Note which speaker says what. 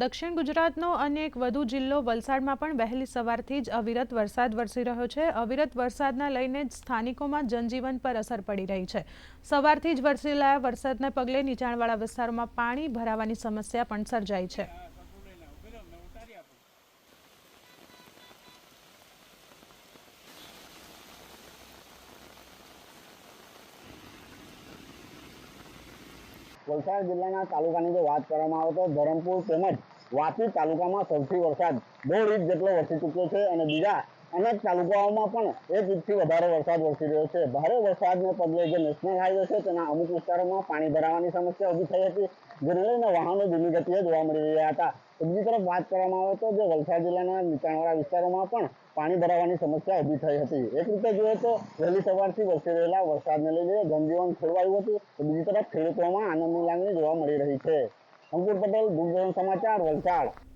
Speaker 1: દક્ષિણ ગુજરાતનો અને એક વધુ જિલ્લો વલસાડમાં પણ વહેલી સવારથી જ અવિરત વરસાદ વરસી રહ્યો છે. અવિરત વરસાદના લઈને જ સ્થાનિકોમાં જનજીવન પર અસર પડી રહી છે. સવારથી જ વરસેલા વરસાદને પગલે નીચાણવાળા વિસ્તારોમાં પાણી ભરાવાની સમસ્યા પણ સર્જાઈ છે.
Speaker 2: વલસાડ જિલ્લાના તાલુકાની જો વાત કરવામાં આવે તો ધરમપુર તેમજ વાપી તાલુકામાં સૌથી વરસાદ દોઢ ઇંચ જેટલો વરસી ચૂક્યો છે અને બીજા અનેક તાલુકાઓમાં પણ એક ઇંચથી વધારે વરસાદ વરસી રહ્યો છે. ભારે વરસાદને પગલે જે નેશનલ હાઈવે છે તેના અમુક વિસ્તારોમાં પાણી ભરાવાની સમસ્યા ઊભી થઈ હતી. જેને લઈને વાહનો ધીમી ગતિએ જોવા મળી રહ્યા હતા. બીજી તરફ વાત કરવામાં આવે તો જે વલસાડ જિલ્લાના નીચાણવાળા વિસ્તારોમાં પણ પાણી ભરાવાની સમસ્યા ઊભી થઈ હતી. એક રીતે જોઈએ તો વહેલી સવારથી વરસી રહેલા વરસાદને લઈને જનજીવન ખોરવાયું હતું. તો બીજી તરફ ખેડૂતોમાં આનંદની લાગણી જોવા મળી રહી છે. અંકુર પટેલ, દૂરદર્શન સમાચાર, વલસાડ.